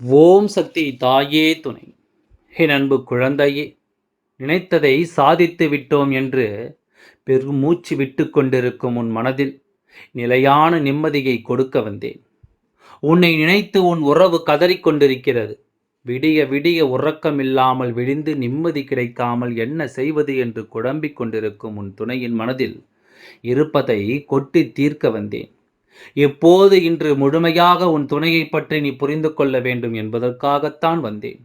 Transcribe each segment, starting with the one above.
ஓம் சக்தி தாயே துணை. என் அன்பு குழந்தையே நினைத்ததை சாதித்து விட்டோம் என்று பெருமூச்சு விட்டு கொண்டிருக்கும் உன் மனதில் நிலையான நிம்மதியை கொடுக்க வந்தேன். உன்னை நினைத்து உன் உறவு கதறிக்கொண்டிருக்கிறது விடிய விடிய உறக்கமில்லாமல் விழிந்து நிம்மதி கிடைக்காமல் என்ன செய்வது என்று குழம்பிக் கொண்டிருக்கும் உன் துணையின் மனதில் இருப்பதை கொட்டி தீர்க்க வந்தேன். எப்போது இன்று முழுமையாக உன் துணையை பற்றி நீ புரிந்து கொள்ள வேண்டும் என்பதற்காகத்தான் வந்தேன்.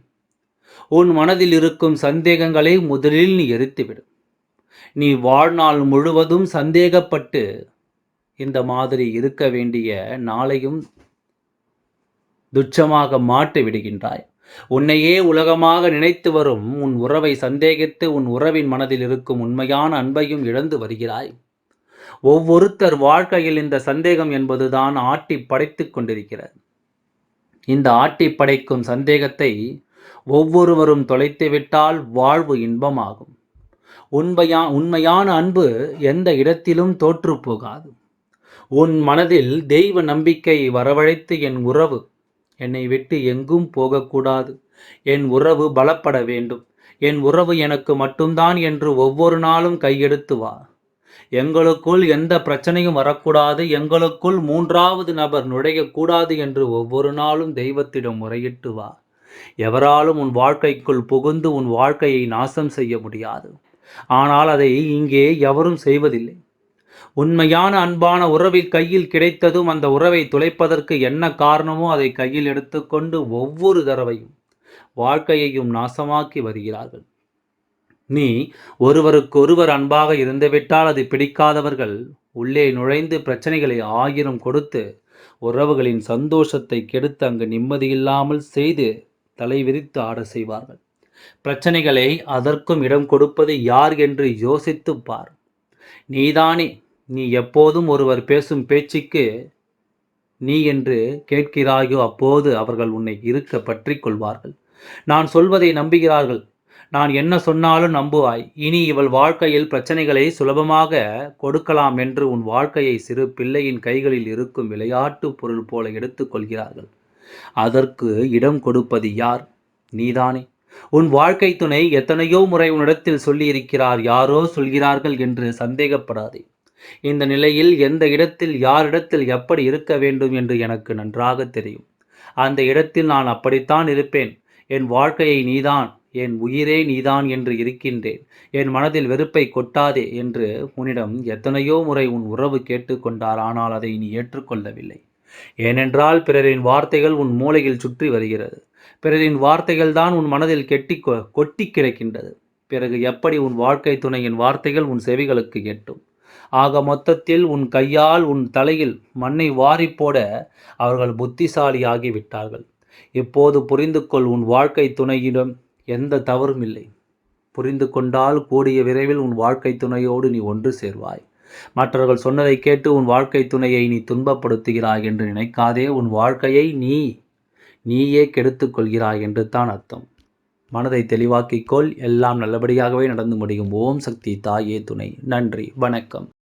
உன் மனதில் இருக்கும் சந்தேகங்களை முதலில் நீ எரித்துவிடும் நீ வாழ்நாள் முழுவதும் சந்தேகப்பட்டு இந்த மாதிரி இருக்க வேண்டிய நாளையும் துச்சமாக மாட்டி விடுகின்றாய். உன்னையே உலகமாக நினைத்து வரும் உன் உறவை சந்தேகித்து உன் உறவின் மனதில் இருக்கும் உண்மையான அன்பையும் இழந்து வருகிறாய். ஒவ்வொருத்தர் வாழ்க்கையில் இந்த சந்தேகம் என்பதுதான் ஆட்டி படைத்து கொண்டிருக்கிறது. இந்த ஆட்டி படைக்கும் சந்தேகத்தை ஒவ்வொருவரும் தொலைத்துவிட்டால் வாழ்வு இன்பமாகும். உண்மையா உண்மையான அன்பு எந்த இடத்திலும் தோற்று போகாது. உன் மனதில் தெய்வ நம்பிக்கை வரவழைத்து என் உறவு என்னை விட்டு எங்கும் போகக்கூடாது. என் உறவு பலப்பட வேண்டும். என் உறவு எனக்கு மட்டும்தான் என்று ஒவ்வொரு நாளும் கையெடுத்து வா. எங்களுக்குள் எந்த பிரச்சனையும் வரக்கூடாது எங்களுக்குள் மூன்றாவது நபர் நுழையக்கூடாது என்று ஒவ்வொரு நாளும் தெய்வத்திடம் முறையிட்டு வா. எவராலும் உன் வாழ்க்கைக்குள் புகுந்து உன் வாழ்க்கையை நாசம் செய்ய முடியாது. ஆனால் அதை இங்கே எவரும் செய்வதில்லை. உண்மையான அன்பான உறவில் கையில் கிடைத்ததும் அந்த உறவை துளைப்பதற்கு என்ன காரணமோ அதை கையில் எடுத்துக்கொண்டு ஒவ்வொரு தடவையும் வாழ்க்கையையும் நாசமாக்கி வருகிறார்கள். நீ ஒருவருக்கொருவர் அன்பாக இருந்துவிட்டால் அது பிடிக்காதவர்கள் உள்ளே நுழைந்து பிரச்சனைகளை ஆயிரம் கொடுத்து உறவுகளின் சந்தோஷத்தை கெடுத்து அங்கு நிம்மதியில்லாமல் செய்து தலை விரித்து ஆட செய்வார்கள். பிரச்சனைகளை அதற்கும் இடம் கொடுப்பது யார் என்று யோசித்து பார். நீதானே நீ எப்போதும் ஒருவர் பேசும் பேச்சுக்கு நீ என்று கேட்கிறாயோ அப்போது அவர்கள் உன்னை இருக்க பற்றி கொள்வார்கள். நான் சொல்வதை நம்புகிறார்கள். நான் என்ன சொன்னாலும் நம்புவாய். இனி இவள் வாழ்க்கையில் பிரச்சனைகளை சுலபமாக கொடுக்கலாம் என்று உன் வாழ்க்கையை சிறு பிள்ளையின் கைகளில் இருக்கும் விளையாட்டு பொருள் போல எடுத்துக்கொள்கிறார்கள் அதற்கு இடம் கொடுப்பது யார்? நீதானே. உன் வாழ்க்கை துணை எத்தனையோ முறை உன்னிடத்தில் சொல்லியிருக்கிறார். யாரோ சொல்கிறார்கள் என்று சந்தேகப்படாதே. இந்த நிலையில் எந்த இடத்தில் யாரிடத்தில் எப்படி இருக்க வேண்டும் என்று எனக்கு நன்றாக தெரியும். அந்த இடத்தில் நான் அப்படித்தான் இருப்பேன். என் வாழ்க்கையை நீதான். என் உயிரே நீதான் என்று இருக்கின்றேன். என் மனதில் வெறுப்பை கொட்டாதே என்று உன்னிடம் எத்தனையோ முறை உன் உறவு கேட்டுக்கொண்டார் ஆனால் அதை நீ ஏற்றுக்கொள்ளவில்லை. ஏனென்றால் பிறரின் வார்த்தைகள் உன் மூளையில் சுற்றி வருகிறது. பிறரின் வார்த்தைகள் தான் உன் மனதில் கெட்டி கொட்டி கிடக்கின்றது. பிறகு எப்படி உன் வாழ்க்கை துணையின் வார்த்தைகள் உன் செவிகளுக்கு எட்டும்? ஆக மொத்தத்தில் உன் கையால் உன் தலையில் மண்ணை வாரி போட அவர்கள் புத்திசாலியாகி விட்டார்கள் இப்போது புரிந்து கொள் உன் வாழ்க்கை துணையிடம் எந்த தவறும் இல்லை. புரிந்து கொண்டால் கூடிய விரைவில் உன் வாழ்க்கை துணையோடு நீ ஒன்று சேர்வாய். மற்றவர்கள் சொன்னதை கேட்டு உன் வாழ்க்கை துணையை நீ துன்பப்படுத்துகிறாய் என்று நினைக்காதே உன் வாழ்க்கையை நீ நீயே கெடுத்துக்கொள்கிறாய் என்று தான் அர்த்தம். மனதை தெளிவாக்கிக்கொள் எல்லாம் நல்லபடியாகவே நடந்து முடியும். ஓம் சக்தி தாயே துணை. நன்றி. வணக்கம்.